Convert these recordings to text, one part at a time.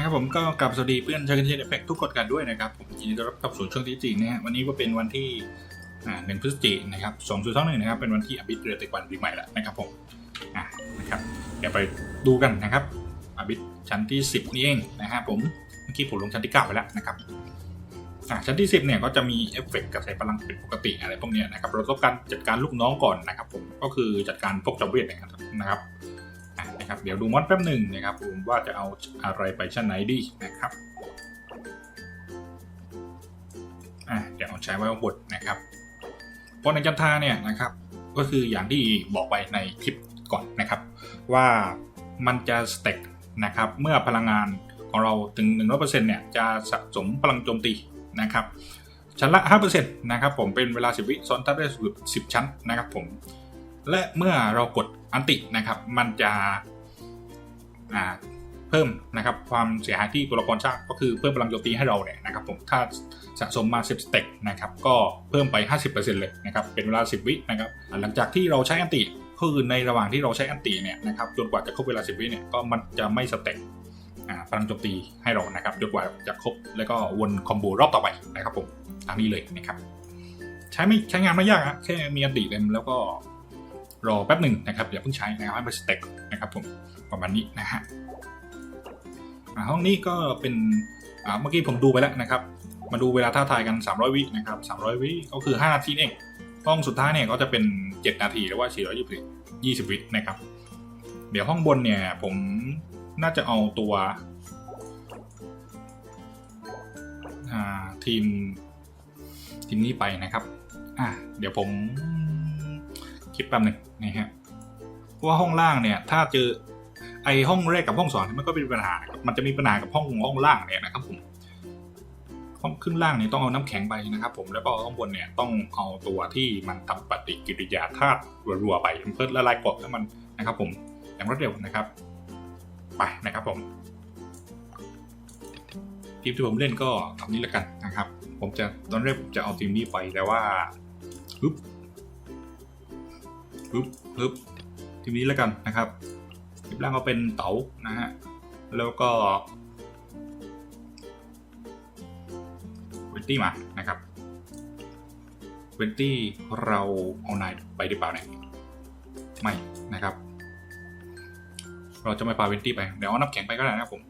นะครับผมก็กลับสวัสดีเพื่อนชาวกันเชียร์เอฟเฟกทุกคนกันด้วยนะครับ ผมยินดีต้อนรับเข้าสู่ช่วงที่จริงนะฮะวันนี้ก็เป็นวันที่หนึ่งพฤศจิกายนนะครับสองศูนย์สองหนึ่งนะครับ เป็นวันที่อบิทเรือตกวันปีใหม่แล้วนะครับผมอ่านะครับเดี๋ยวไปดูกันนะครับอบิทชั้นที่ 10 นี่เองนะครับผมเมื่อกี้ผมลงชั้นที่9ไปแล้วนะครับอ่าชั้นที่ 10 เนี่ยก็จะมีเอฟเฟกต์กระแสพลังเป็นปกติอะไรพวกเนี้ยนะครับเราต้องการจัดการลูกน้องก่อนนะครับผมก็คือจัดการพวกจอมเวทนะครับ นะครับ เดี๋ยวดูมอดแป๊บหนึ่งนะครับผมว่าจะเอาอะไรไปชั้นไหนดีนะครับอะเดี๋ยวเอาใช้ไว้บทนะครับเพราะในจันทาเนี่ยนะครับก็คืออย่างที่บอกไปในคลิปก่อนนะครับ ว่ามันจะสเต็กนะครับเมื่อพลังงานของเราถึง 100%เนี่ยจะสะสมพลังโจมตีนะครับชั้นละ 5%นะครับผมเป็นเวลา 10 วิซ้อนทับได้10 ชั้นนะครับผมและเมื่อเรากดอันตินะครับ มันจะ เพิ่มนะครับความเสียหายที่ตัวละครสร้างก็คือเพิ่มพลังโจมตีให้เราเนี่ยนะครับผมถ้าสะสมมา 10สเต็กนะครับก็เพิ่มไป 50%เลยนะครับเป็นเวลา 10 วินะครับหลังจากที่เราใช้อันติคือในระหว่างที่เราใช้อันติเนี่ยนะครับจนกว่าจะครบเวลา 10 วิเนี่ยก็มันจะไม่สเต็กพลังโจมตีให้เรานะครับจนกว่าจะครบแล้วก็วนคอมโบรอบต่อไปนะครับผมตามนี้เลยนะครับใช้ไม่ใช้งานไม่ยากอะแค่มีอันติเต็มแล้วก็รอแป๊บหนึ่งนะครับอย่าเพิ่งใช้นะครับให้มันสเต็ก นะครับผมประมาณนี้นะฮะอ่าห้องนี้ก็เป็นอ่าเมื่อกี้ผมดูไปแล้วนะครับ มาดูเวลาท่าทายกัน 300 วินะครับ 300 วิก็คือ 5 นาทีเองห้องสุดท้ายเนี่ยก็จะเป็น 7 นาทีหรือว่า 420 20 วินะครับ เดี๋ยวห้องบนเนี่ยผมน่าจะเอาตัวอ่าทีมทีมนี้ไปนะครับ อะเดี๋ยวผมคิดแป๊บหนึ่งนะฮะ ว่าห้องล่างเนี่ยถ้าเจอไอห้องแรกกับห้องสองนี่มันก็เป็นปัญหาครับมันจะมีปัญหากับห้องห้องล่างเนี่ยนะครับผมห้องครึ่งล่างเนี่ยต้องเอาน้ำแข็งไปนะครับ ผมแล้วก็ห้องบนเนี่ยต้องเอาตัวที่มันทำปฏิกิริยาธาตุรัวๆไปเพื่อละลายกรดให้มันนะครับ ผมอย่างรวดเร็วนะครับ ไปนะครับผมทีมที่ผมเล่นก็ทำนี้แล้วกันนะครับ ผมจะตอนแรกผมจะเอาทีมนี้ไปแต่ว่าปึ๊บปึ๊บปึ๊บ ทีนี้แล้วกันนะครับทีมล่างก็เป็นเต๋านะฮะแล้วก็เวนตี้มานะครับเวนตี้เราเอานายไปหรือเปล่าเนี่ยไม่นะครับ เราจะไม่พาเวนตี้ไปเดี๋ยวเอาน้ำแข็งไปก็ได้นะครับผม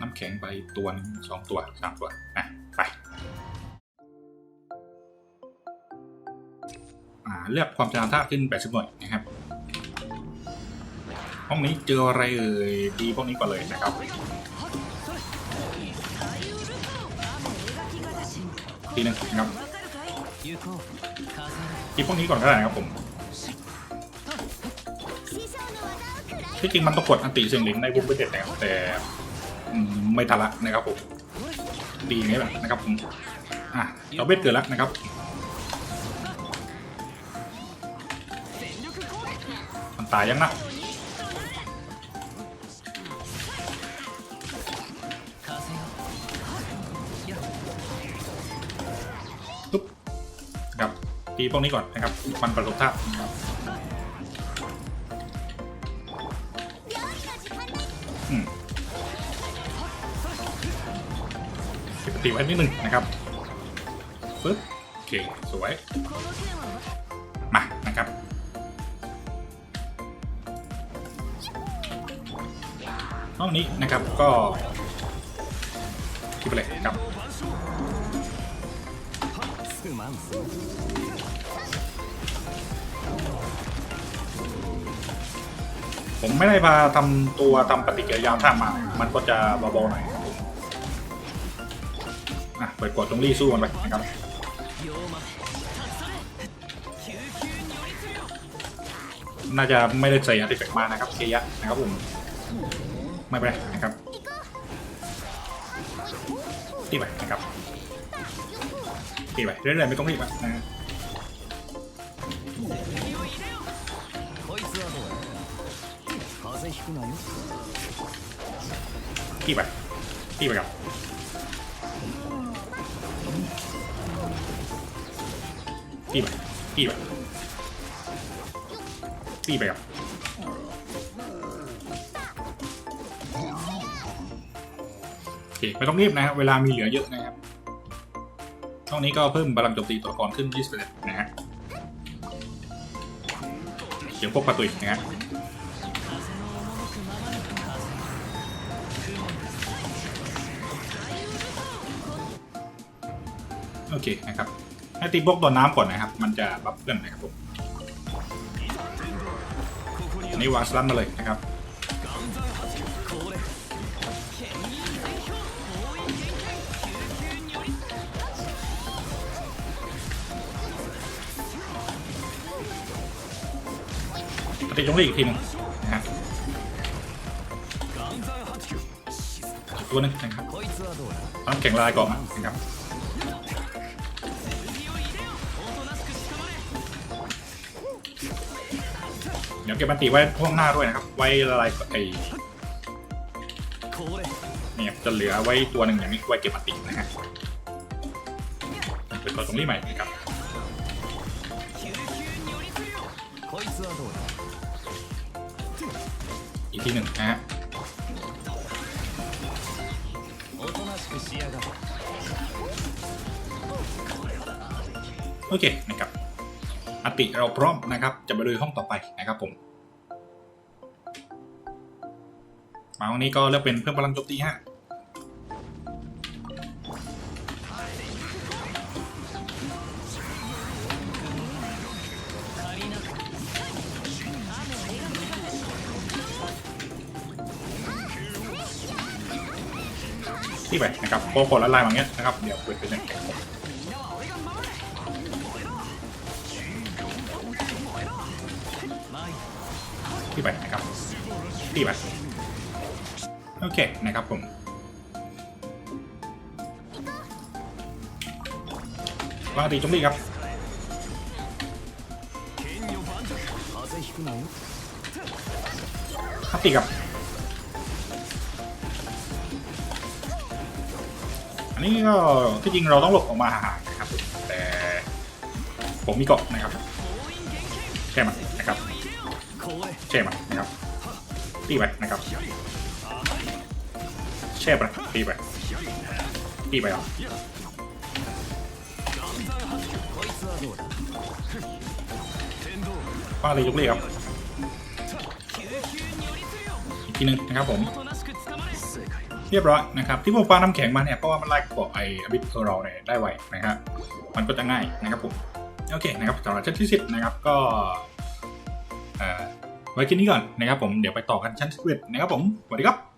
น้ำแข็งไปตัวหนึงสองตัวสามตัวนะไปเลือกความชำนาญท่าขึ้น 80 หน่วยนะครับ ห้องนี้เจออะไรเอ่ยดีพวกนี้ก่อนเลยนะครับทีนึงนะครับทีพวกนี้ก่อนก็ได้นะครับผมที่จริงมันต้องกดอันติเสียงหลิงในวงเป็นเด็ดนะครับแต่ไม่ทันละนะครับผมดีอย่างนี้แหละนะครับผมอะเราเบ็ดเกิดแล้วนะครับมันตายยังนะ ตีพวกนี้ก่อนนะครับ มันประสบท่าตุนะครับอืมเก็บตีไว้นิดหนึ่งนะครับปึ๊บโอเค สวย มานะครับห้องนี้นะครับก็คิดไปเลยครับ ผมไม่ได้พาทำตัวทำปฏิกิริยาท่ามา มันก็จะเบาๆหน่อยอะเปิดกดตรงรี่สู้มันไปนะครับน่าจะไม่ได้ใส่อาร์ติแฟกต์มานะครับเกียะนะครับผมไม่เป็นไรนะครับตีไปนะครับตีไปเรื่อยๆไม่ต้องรีบนะ ตีไปตีไปครับตีไปตีไปตีไปครับเคไม่ต้องรีบนะครับเวลามีเหลือเยอะนะครับช่องนี้ก็เพิ่มพลังโจมตีตัวละครขึ้น21นะฮะเสียงพวกปะตุยนะฮะ โอเคนะครับให้ตีพวกตัวน้ำก่อนนะครับ มันจะบัฟเพื่อนนะครับผมอันนี้วางสลัมมาเลยนะครับปฏิจงรีอีกทีนึงนะฮะ ตัวหนึงนะครับต้องแข่งลายก่อนนะครับเดี๋ยวเก็บบันติไว้ห้องหน้าด้วยนะครับ ไว้ละลายไอ้เนี่ยจะเหลือไว้ตัวหนึ่งอย่างนี้ไว้เก็บบันตินะฮะเป็นตัวตรงนี้ใหม่นะครับอีกทีหนึ่งนะฮะ โอเคนะครับอติเราพร้อมนะครับ จะไปดูห้องต่อไปนะครับผมมาห้องนี้ก็เลือกเป็นเพิ่มพลังโจมตีฮะ ที่ไปนะครับโปรกดละลายมาอย่างเงี้ยนะครับเดี๋ยวเปิดเป็นหนึ่งแข่งที่ไปนะครับที่ไปโอเคนะครับผมวาตีจมตีครับครับตีครับ นี้ก็ที่จริงเราต้องหลบออกมาห่างนะครับ แต่ผมมีเกาะนะครับแช่มันนะครับแช่มันนะครับตีไปนะครับแช่ไปตีไปตีไปเหรอว่าเลยยกเลยครับอีกทีหนึงนะครับผม เรียบร้อยนะครับที่ผมปาน้ำแข็งมาเนี่ยเพราะว่ามันไล่เกาะไออบิทเทอร์เนี่ยได้ไวนะครับมันก็จะง่ายนะครับผมโอเคนะครับสำหรับชั้นที่สิบนะครับก็เอ่อไว้แค่นี้ก่อนนะครับผมเดี๋ยวไปต่อกันชั้นที่สิบเอ็ดนะครับผมสวัสดีครับ